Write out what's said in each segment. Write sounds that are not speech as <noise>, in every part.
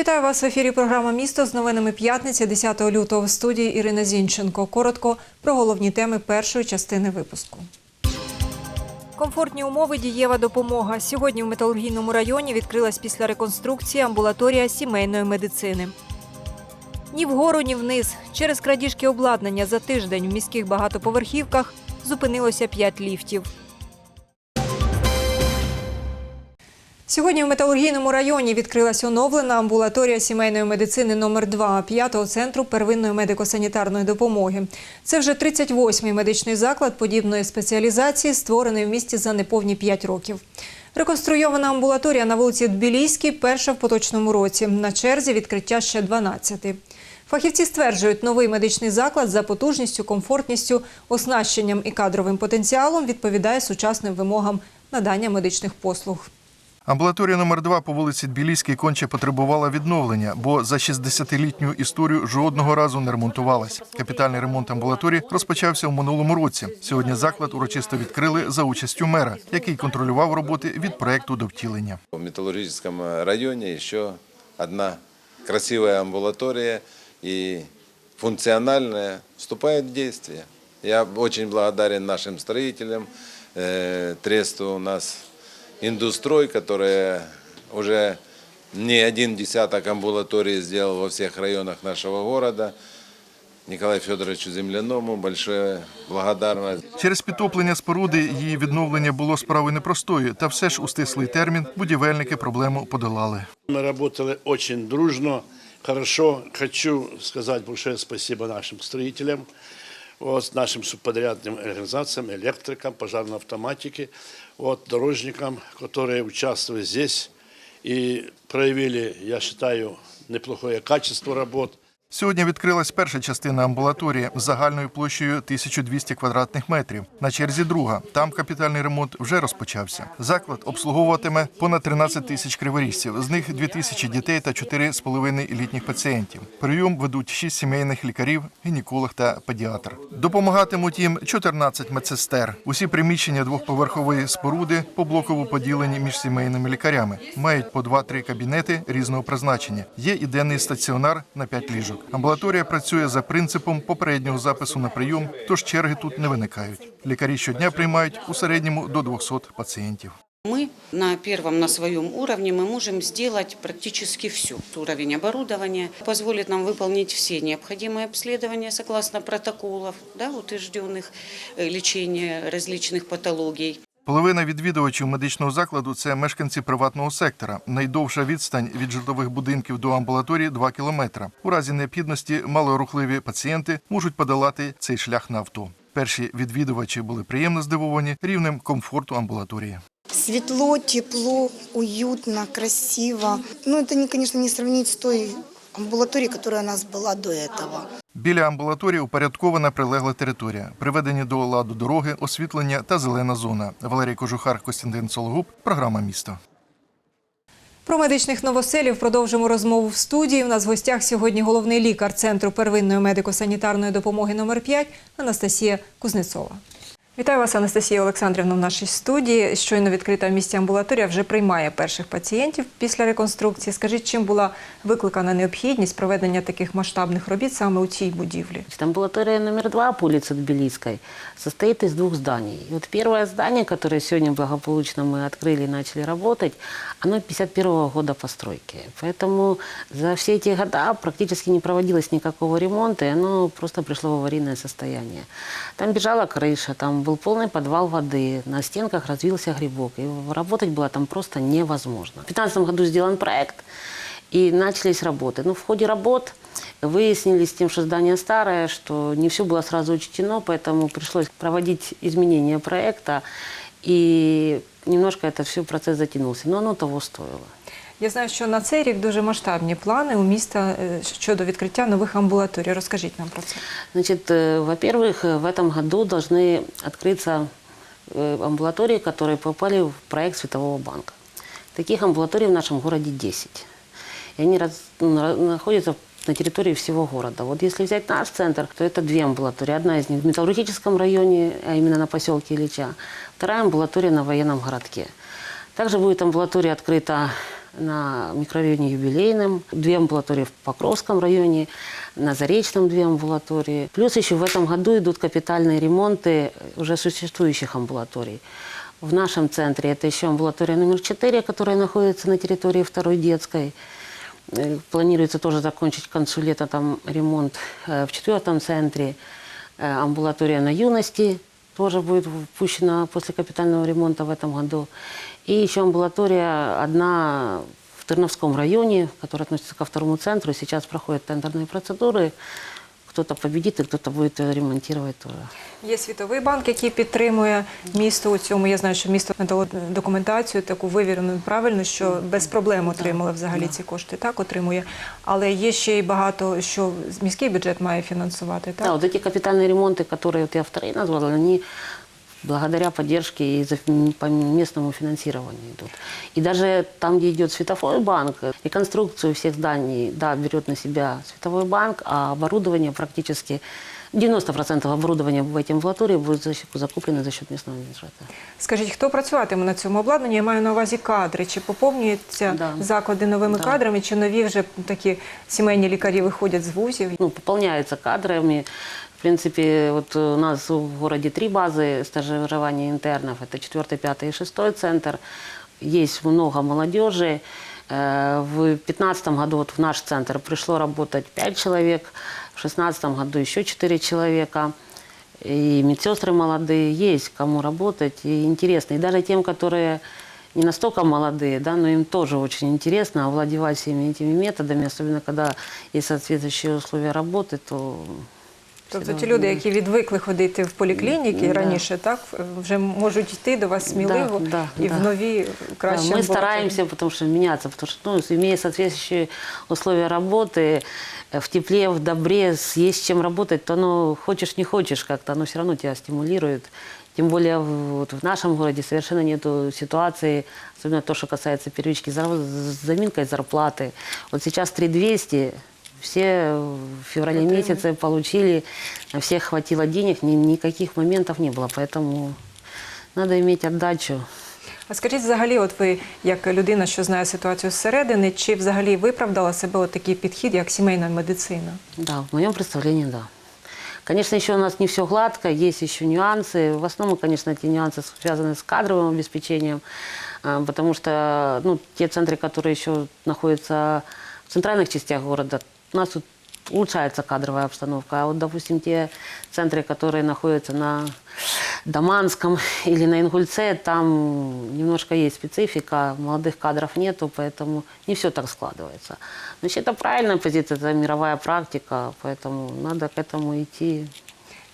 Вітаю вас в ефірі. Програма Місто з новинами п'ятниці 10 лютого в студії Ірина Зінченко. Коротко про головні теми першої частини випуску. Комфортні умови дієва допомога. Сьогодні в металургійному районі відкрилась після реконструкції амбулаторія сімейної медицини. Ні вгору, ні вниз. Через крадіжки обладнання за тиждень в міських багатоповерхівках зупинилося п'ять ліфтів. Сьогодні в металургійному районі відкрилась оновлена амбулаторія сімейної медицини номер 2 п'ятого центру первинної медико-санітарної допомоги. Це вже 38-й медичний заклад подібної спеціалізації, створений в місті за неповні 5 років. Реконструйована амбулаторія на вулиці Тбіліській перша в поточному році. На черзі відкриття ще 12. Фахівці стверджують, новий медичний заклад за потужністю, комфортністю, оснащенням і кадровим потенціалом відповідає сучасним вимогам надання медичних послуг. Амбулаторія номер 2 по вулиці Тбіліській конче потребувала відновлення, бо за 60-літню історію жодного разу не ремонтувалась. Капітальний ремонт амбулаторії розпочався в минулому році. Сьогодні заклад урочисто відкрили за участю мера, який контролював роботи від проекту до втілення. В металлургическом районе еще одна красивая амбулатория и функциональная вступает в действие. Я очень благодарен нашим строителям, э, Тресту у нас Индустрой, которая уже не один десяток амбулаторий сделал во всех районах нашего города. Николаю Федоровичу Земляному большое благодарность. Через підтоплення споруди її відновлення було справою непростою, та все ж у стислий термін будівельники проблему подолали. Мы работали очень дружно, хорошо. Хочу сказать большое спасибо нашим строителям, вот, нашим субподрядным организациям, электрикам, пожарной автоматике, вот, дорожникам, которые участвовали здесь и проявили, я считаю, неплохое качество работ. Сьогодні відкрилась перша частина амбулаторії загальною площею 1200 квадратних метрів. На черзі друга. Там капітальний ремонт вже розпочався. Заклад обслуговуватиме понад 13 тисяч криворіжців, з них 2 тисячі дітей та 4,5 літніх пацієнтів. Прийом ведуть 6 сімейних лікарів, гінеколог та педіатр. Допомагатимуть їм 14 медсестер. Усі приміщення двохповерхової споруди поблоково поділені між сімейними лікарями. Мають по 2-3 кабінети різного призначення. Є і денний стаціонар на 5 ліжок Амбулаторія працює за принципом попереднього запису на прийом, тож черги тут не виникають. Лікарі щодня приймають у середньому до 200 пацієнтів. Мы на первом, на своем уровне мы можем сделать практически все. Уровень оборудования позволит нам выполнить все необходимые обследования согласно протоколов, да, утвержденных э, лечения различных патологий. Половина відвідувачів медичного закладу це мешканці приватного сектора. Найдовша відстань від житлових будинків до амбулаторії 2 кілометра. У разі необхідності малорухливі пацієнти можуть подолати цей шлях на авто. Перші відвідувачі були приємно здивовані рівнем комфорту амбулаторії. Светло, тепло, уютно, красиво. Ну, это, не, конечно, не сравнить с той амбулаторией, которая у нас была до этого. Біля амбулаторії упорядкована прилегла територія, приведені до ладу дороги, освітлення та зелена зона. Валерій Кожухар, Костянтин Сологуб, програма місто. Про медичних новоселів продовжимо розмову в студії. У нас в гостях сьогодні головний лікар Центру первинної медико-санітарної допомоги номер 5 Анастасія Кузнецова. Вітаю вас, Анастасія Олександрівна, в нашій студії. Щойно відкрита в місті амбулаторія вже приймає перших пацієнтів після реконструкції. Скажіть, чим була викликана необхідність проведення таких масштабних робіт саме у цій будівлі? Значит, Амбулатория номер два по улице Тбилисской состоит из двух зданий. И вот первое здание, которое сегодня благополучно мы открыли и начали работать, оно 51 года постройки. Поэтому за все эти года практически не проводилось никакого ремонта, и оно просто пришло в аварийное состояние. Там бежала крыша, там был полный подвал воды, на стенках развился грибок, и работать было там просто невозможно. В 2015 году сделан проект, и начались работы. Ну, в ходе работ выяснились тем, что здание старое, что не все было сразу учтено, поэтому пришлось проводить изменения проекта, и немножко это все процесс затянулся, но оно того стоило. Я знаю, що на цей рік дуже масштабні плани у міста е, щодо відкриття нових амбулаторій. Розкажіть нам про це. Значит, э, во-первых, э, в этом году должны открыться э, амбулатории, которые попали в проект Светового банка. Таких амбулаторий в нашем городе 10. И они раз- ну, на- находятся на территории всего города. Вот если взять наш центр, то это две амбулатории. Одна из них в металлургическом районе, а именно на поселке Ильича. Вторая амбулатория на военном городке. Также будет амбулатория открыта на микрорайоне Юбилейном, две амбулатории в Покровском районе, на Заречном две амбулатории. Плюс еще в этом году идут капитальные ремонты уже существующих амбулаторий. В нашем центре это еще амбулатория номер 4, которая находится на территории второй детской. Э, Планируется тоже закончить к концу лета там ремонт э, в четвертом центре. Э, Амбулатория на юности тоже будет впущена после капитального ремонта в этом году. И еще амбулатория одна в Тырновском районе, которая относится ко второму центру. Сейчас проходят тендерные процедуры. Кто-то победит, и кто-то будет ее ремонтировать тоже. Є світовий банк, який підтримує місто у цьому. Я знаю, що місто надало документацію таку вивірену і правильну, що без проблем отримало взагалі ці кошти. Так отримує. Але є ще й багато, що міський бюджет має фінансувати. Так Да, вот эти капитальные ремонты, которые вот я вторые назвала, они благодаря поддержке и по местному финансированию идут. И даже там, где идет световой банк, реконструкцию всех зданий, да, берет на себя световой банк, а оборудование практически 90% оборудования в этой амбулатории будет закуплено за счет местного бюджета. Скажіть, хто працюватиме на цьому обладнанні? Я маю на увазі кадри. Чи поповнюються Да. заклади новими Да. кадрами, чи нові вже такі сімейні лікарі виходять з вузів? ну, пополняется кадрами. В принципе, вот у нас в городе три базы стажирования интернов. Это четвертый, пятый и шестой центр. Есть много молодежи. Э, В 2015 году вот в наш центр пришло работать пять человек, в 2016 году еще четыре человека. И медсестры молодые, есть кому работать, и интересно. И даже тем, которые не настолько молодые, да, но им тоже очень интересно овладевать всеми этими методами, особенно когда есть соответствующие условия работы, то... Тобто всегда ті люди, можно. які відвикли ходити в поліклініки Да. раніше, так вже можуть йти до вас сміливо Да, да, і да. в нові кращі Да, мы амбулаторії. стараемся, потому что меняться, потому что, ну, имея соответствующие условия работы, э, в тепле, в добре, с- есть чем работать, то, ну, хочешь не хочешь как-то, оно все равно тебя стимулирует. Тем более в- вот в нашем городе совершенно нету ситуации, особенно то, что касается первички, зар- с заминкой зарплаты. Вот сейчас 3200, все в феврале месяце получили, на всех хватило денег, ни- никаких моментов не было, поэтому надо иметь отдачу. А скажіть, взагалі, от ви, як людина, що знає ситуацію зсередини, чи взагалі виправдала себе от такий підхід, як сімейна медицина? Да, в моем представлении, да. Конечно, еще у нас не все гладко, есть еще нюансы. В основном, конечно, эти нюансы связаны с кадровым обеспечением, а, потому что ну, те центры, которые еще находятся в центральных частях города, у нас тут улучшается кадровая обстановка. А вот, допустим, те центры, которые находятся на Даманском <laughs> или на Ингульце, там немножко есть специфика, молодых кадров нету, поэтому не все так складывается. Значит, это правильная позиция, это мировая практика, поэтому надо к этому идти.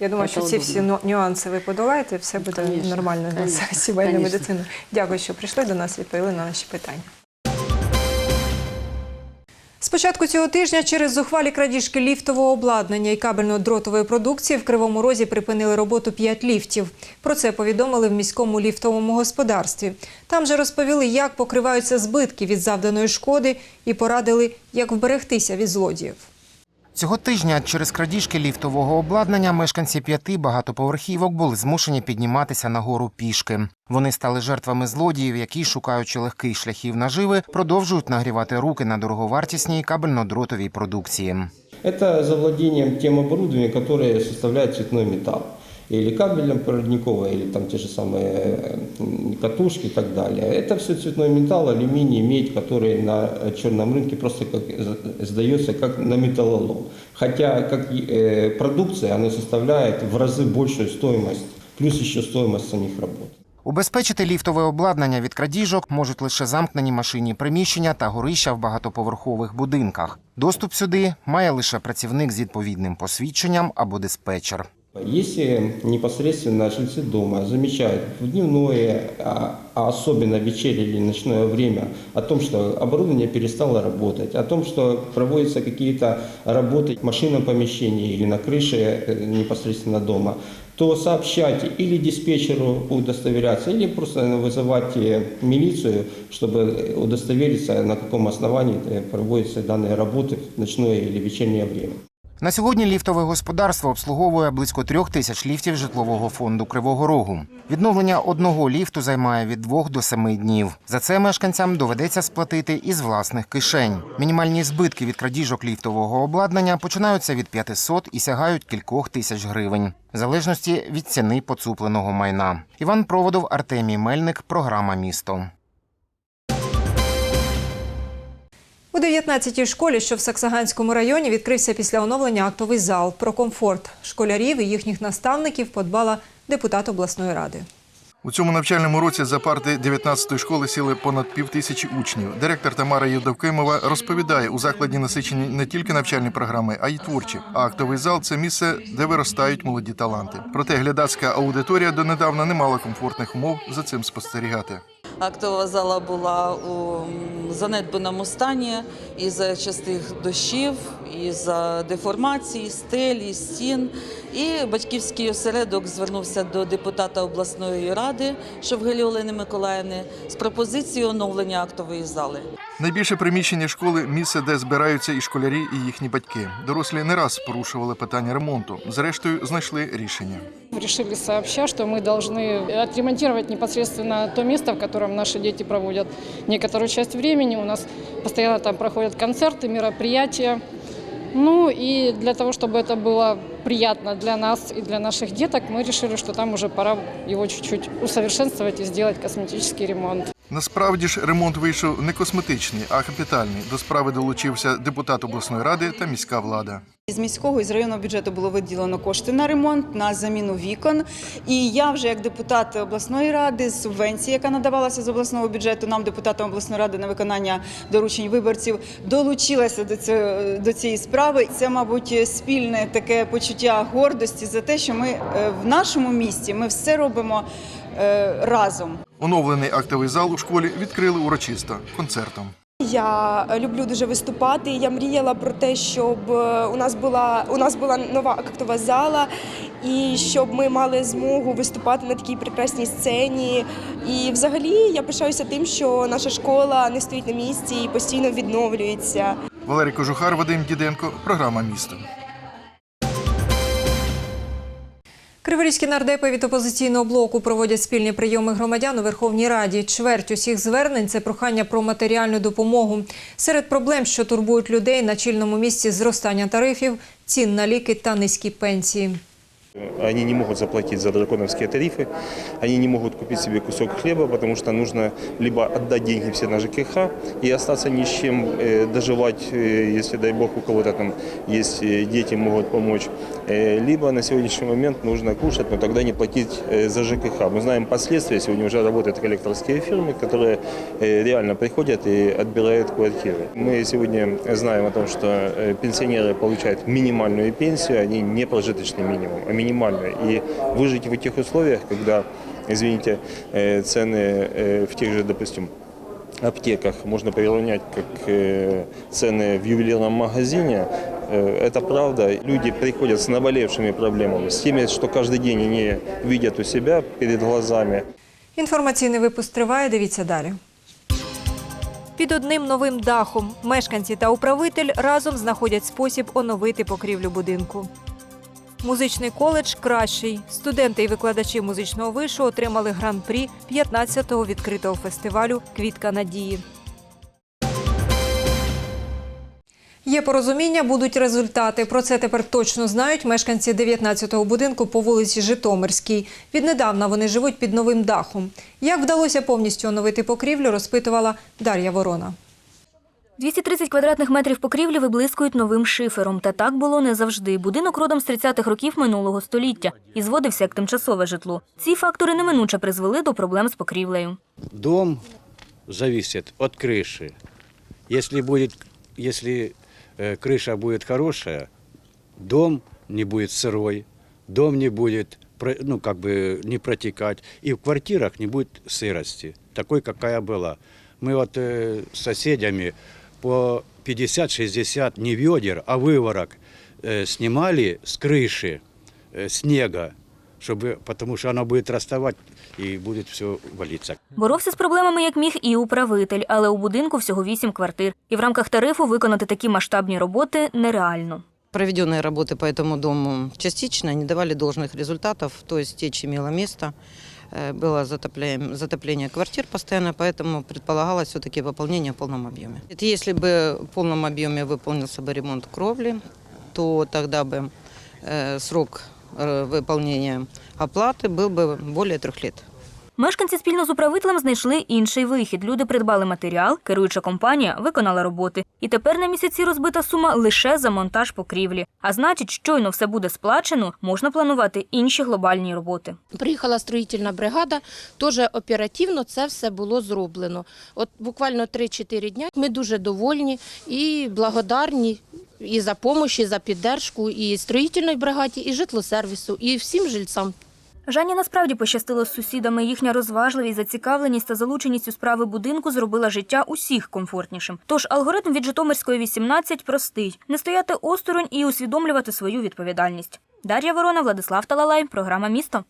Я думаю, Це що ці удобно. всі ню- нюанси ви подолаєте, все буде Конечно, нормально у нас конечно, з сімейною конечно. медициною. Дякую, що прийшли до нас і відповіли на наші питання. З початку цього тижня через зухвалі крадіжки ліфтового обладнання і кабельно-дротової продукції в Кривому Розі припинили роботу п'ять ліфтів. Про це повідомили в міському ліфтовому господарстві. Там же розповіли, як покриваються збитки від завданої шкоди і порадили, як вберегтися від злодіїв. Цього тижня через крадіжки ліфтового обладнання мешканці п'яти багатоповерхівок були змушені підніматися на гору пішки. Вони стали жертвами злодіїв, які, шукаючи легких шляхів наживи, продовжують нагрівати руки на дороговартісній кабельно-дротовій продукції. Это завладінням тим оборудованием, яке составляет цветной металл Или кабелем проводникового, или там те же самые э, катушки и так далее. Это все цветной металл, алюминий, медь, который на черном рынке просто как, э, сдается как на металлолом. Хотя как э, продукция она составляет в разы большую стоимость, плюс еще стоимость самих работ. Убезпечити ліфтове обладнання від крадіжок можуть лише замкнені машинні приміщення та горища в багатоповерхових будинках. Доступ сюди має лише працівник з відповідним посвідченням або диспетчер. Если непосредственно жильцы дома замечают в дневное, а а особенно вечернее или ночное время, о том, что оборудование перестало работать, о том, что проводятся какие-то работы в машинном помещении или на крыше э, непосредственно дома, то сообщать или диспетчеру удостоверяться, или просто вызывать э, милицию, чтобы удостовериться, на каком основании э, проводятся данные работы в ночное или вечернее время. На сьогодні ліфтове господарство обслуговує близько трьох тисяч ліфтів житлового фонду Кривого Рогу. Відновлення одного ліфту займає від двох до семи днів. За це мешканцям доведеться сплатити із власних кишень. Мінімальні збитки від крадіжок ліфтового обладнання починаються від 500 і сягають кількох тисяч гривень, в залежності від ціни поцупленого майна. Іван Проводов, Артемій Мельник, програма Місто. У 19-й школі, що в Саксаганському районі, відкрився після оновлення актовий зал. Про комфорт школярів і їхніх наставників подбала депутат обласної ради. У цьому навчальному році за парти 19-ї школи сіли понад півтисячі учнів. Директор Тамара Євдокимова розповідає, у закладі насичені не тільки навчальні програми, а й творчі. А актовий зал це місце, де виростають молоді таланти. Проте глядацька аудиторія донедавна не мала комфортних умов за цим спостерігати. Актова зала була у занедбаному стані із-за частих дощів, із-за деформації, стелі, стін. І батьківський осередок звернувся до депутата обласної ради Шовгелі Олени Миколаївни з пропозицією оновлення актової зали. Найбільше приміщення школи місце, де збираються і школярі, і їхні батьки. Дорослі не раз порушували питання ремонту. Зрештою, знайшли рішення. Решили сообща, что мы должны отремонтировать непосредственно то место, в котором наши дети проводят некоторую часть времени. У нас постоянно там проходят концерты, мероприятия. Ну и для того, чтобы это было приятно для нас и для наших деток, мы решили, что там уже пора его чуть-чуть усовершенствовать и сделать косметический ремонт. Насправді ж ремонт вийшов не косметичний, а капітальний. До справи долучився депутат обласної ради та міська влада. З міського і з районного бюджету було виділено кошти на ремонт, на заміну вікон. І я вже як депутат обласної ради з субвенції, яка надавалася з обласного бюджету, нам депутатам обласної ради на виконання доручень виборців, долучилася до цього до цієї справи. Це, мабуть, спільне таке почуття гордості за те, що ми е, в нашому місті ми все робимо е, разом. Оновлений актовий зал у школі відкрили урочисто концертом. Я люблю дуже виступати. Я мріяла про те, щоб е, у нас була у нас була нова актова зала, і щоб ми мали змогу виступати на такій прекрасній сцені. І взагалі я пишаюся тим, що наша школа не стоїть на місці і постійно відновлюється. Валерій Кожухар, Вадим Діденко, програма Місто. Криворізькі нардепи від опозиційного блоку проводять спільні прийоми громадян у Верховній Раді. Чверть усіх звернень це прохання про матеріальну допомогу. Серед проблем, що турбують людей на чільному місці зростання тарифів, цін на ліки та низькі пенсії. Они не могут заплатить за драконовские тарифы, они не могут купить себе кусок хлеба, потому что нужно либо отдать деньги все на ЖКХ и остаться ни с чем, э, доживать, э, если, дай бог, у кого-то там есть э, дети, могут помочь, Э, либо на сегодняшний момент нужно кушать, но тогда не платить э, за ЖКХ. Мы знаем последствия, сегодня уже работают коллекторские фирмы, которые э, реально приходят и отбирают квартиры. Мы сегодня знаем о том, что э, пенсионеры получают минимальную пенсию, они не прожиточный минимум, а минимальную. И выжить в этих условиях, когда, извините, э, цены э, в тех же, допустим, аптеках можно приравнять как э, цены в ювелирном магазине. Э, Это правда. Люди приходят с наболевшими проблемами, с теми, что каждый день они видят у себя перед глазами. Інформаційний випуск триває. Дивіться далі. Під одним новим дахом мешканці та управитель разом знаходять спосіб оновити покрівлю будинку. Музичний коледж кращий. Студенти і викладачі музичного вишу отримали гран-прі 15-го відкритого фестивалю Квітка надії. Є порозуміння, будуть результати. Про це тепер точно знають мешканці 19-го будинку по вулиці Житомирській. Віднедавна вони живуть під новим дахом. Як вдалося повністю оновити покрівлю, розпитувала Дар'я Ворона. 230 квадратних метрів покрівлі виблискують новим шифером. Та так було не завжди. Будинок родом з 30-х років минулого століття і зводився як тимчасове житло. Ці фактори неминуче призвели до проблем з покрівлею. Дом зависит от крыши. Если будет, если э, крыша будет хорошая, дом не будет сырой, дом не будет, про- ну как бы не протекать, и в квартирах не будет сырости, такой какая была. Мы вот э, с соседями по 50-60 не ведер, а выворок э, снимали с крыши э, снега, чтобы, потому что оно будет расставать и будет все валиться. Боровся з проблемами як міг і управитель, але у будинку всього 8 квартир. І в рамках тарифу виконати такі масштабні роботи нереально. Проведенные работы по этому дому частично не давали должных результатов, то есть течь имела место. Э, Было затопление, затопление квартир постоянно, поэтому предполагалось все-таки выполнение в полном объеме. Это Если бы в полном объеме выполнился бы ремонт кровли, то тогда бы э, срок э, выполнения оплаты был бы более трех лет. Мешканці спільно з управителем знайшли інший вихід. Люди придбали матеріал, керуюча компанія виконала роботи. І тепер на місяці розбита сума лише за монтаж покрівлі. А значить, щойно все буде сплачено, можна планувати інші глобальні роботи. Приїхала строїтельна бригада, теж оперативно це все було зроблено. От буквально 3-4 дня ми дуже довольні і благодарні і за допомогу, і за підтримку, і строїтельної бригаді, і житлосервісу, і всім жильцям. Жанні насправді пощастило з сусідами. Їхня розважливість, зацікавленість та залученість у справи будинку зробила життя усіх комфортнішим. Тож алгоритм від Житомирської 18 простий: не стояти осторонь і усвідомлювати свою відповідальність. Дар'я Ворона, Владислав Талалай, програма Місто.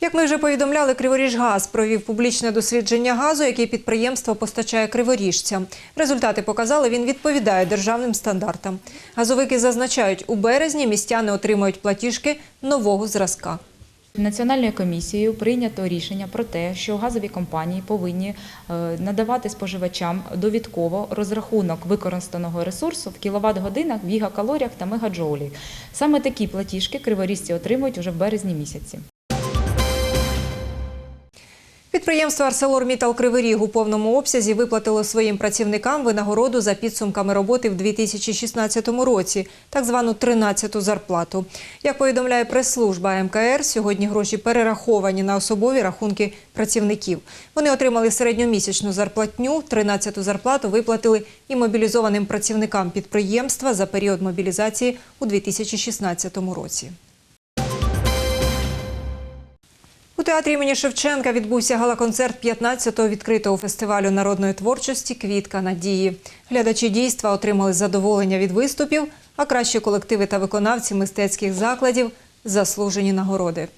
Як ми вже повідомляли, Криворіжгаз провів публічне дослідження газу, який підприємство постачає криворіжцям. Результати показали, він відповідає державним стандартам. Газовики зазначають, у березні містяни отримають платіжки нового зразка. Національною комісією прийнято рішення про те, що газові компанії повинні е, надавати споживачам довідково розрахунок використаного ресурсу в кіловат-годинах, в гігакалоріях та мегаджоулі. Саме такі платіжки криворізці отримують уже в березні місяці. Підприємство «Арселормітал Кривий Ріг» у повному обсязі виплатило своїм працівникам винагороду за підсумками роботи в 2016 році, так звану 13-ту зарплату. Як повідомляє прес-служба МКР, сьогодні гроші перераховані на особові рахунки працівників. Вони отримали середньомісячну зарплатню, 13-ту зарплату виплатили і мобілізованим працівникам підприємства за період мобілізації у 2016 році. Театрі імені Шевченка відбувся гала-концерт 15-го відкритого фестивалю народної творчості Квітка надії. Глядачі дійства отримали задоволення від виступів, а кращі колективи та виконавці мистецьких закладів заслужені нагороди.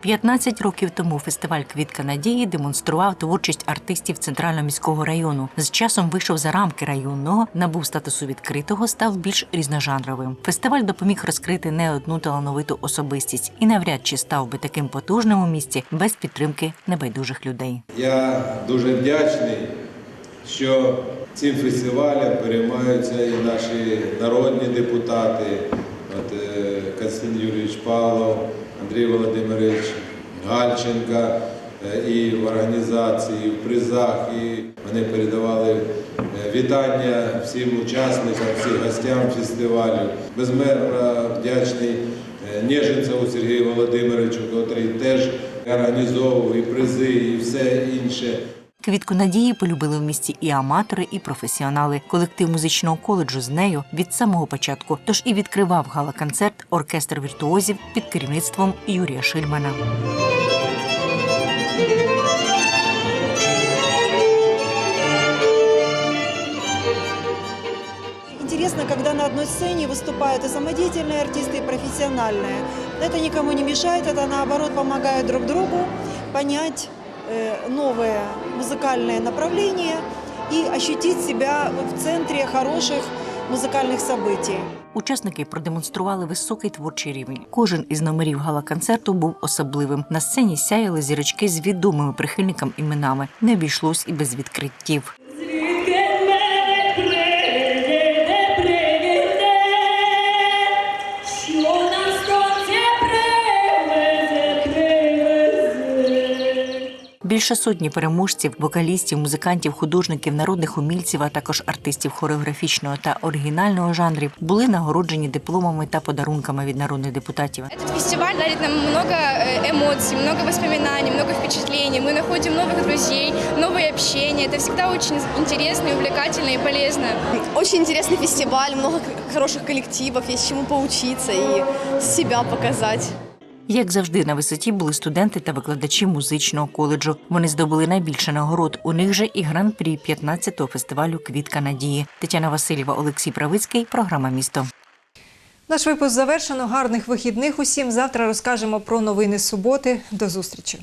15 років тому фестиваль Квітка надії демонстрував творчість артистів центрального міського району. З часом вийшов за рамки районного, набув статусу відкритого, став більш різножанровим. Фестиваль допоміг розкрити не одну талановиту особистість і навряд чи став би таким потужним у місті без підтримки небайдужих людей. Я дуже вдячний, що цим фестивалем переймаються і наші народні депутати, от, е, Константин Юрійович Павлов, Андрій Володимирович Гальченка, е, і в організації, і в призах, і вони передавали е, вітання всім учасникам, всім гостям фестивалю. Безмерно вдячний Нежинцеву Сергію Володимировичу, який теж організовував і призи, і все інше. Квітку надії полюбили в місті і аматори, і професіонали. Колектив музичного коледжу з нею від самого початку. Тож і відкривав гала-концерт оркестр віртуозів під керівництвом Юрія Шильмана. Интересно, когда на одной сцене выступают и самодеятельные артисты, и профессиональные. Это никому не мешает, это наоборот помогает друг другу понять э, новые музыкальные направления и ощутить себя в центре хороших музыкальных событий. Учасники продемонстрували високий творчий рівень. Кожен із номерів гала-концерту був особливим. На сцені сяяли зірочки з відомими прихильникам іменами. Не обійшлось і без відкриттів. Більше сотні переможців, вокалістів, музикантів, художників, народних умільців, а також артистів хореографічного та оригінального жанрів були нагороджені дипломами та подарунками від народних депутатів. Этот фестиваль дарит нам много э, эмоций, много воспоминаний, много впечатлений. Мы находим новых друзей, новые общения. Это всегда очень интересно, и увлекательно и полезно. Очень интересный фестиваль, много хороших коллективов, есть чему поучиться и себя показать. Як завжди, на висоті були студенти та викладачі музичного коледжу. Вони здобули найбільше нагород. У них же і гран-прі 15-го фестивалю Квітка надії. Тетяна Васильєва, Олексій Правицький. Програма місто. Наш випуск завершено. Гарних вихідних усім. Завтра розкажемо про новини суботи. До зустрічі.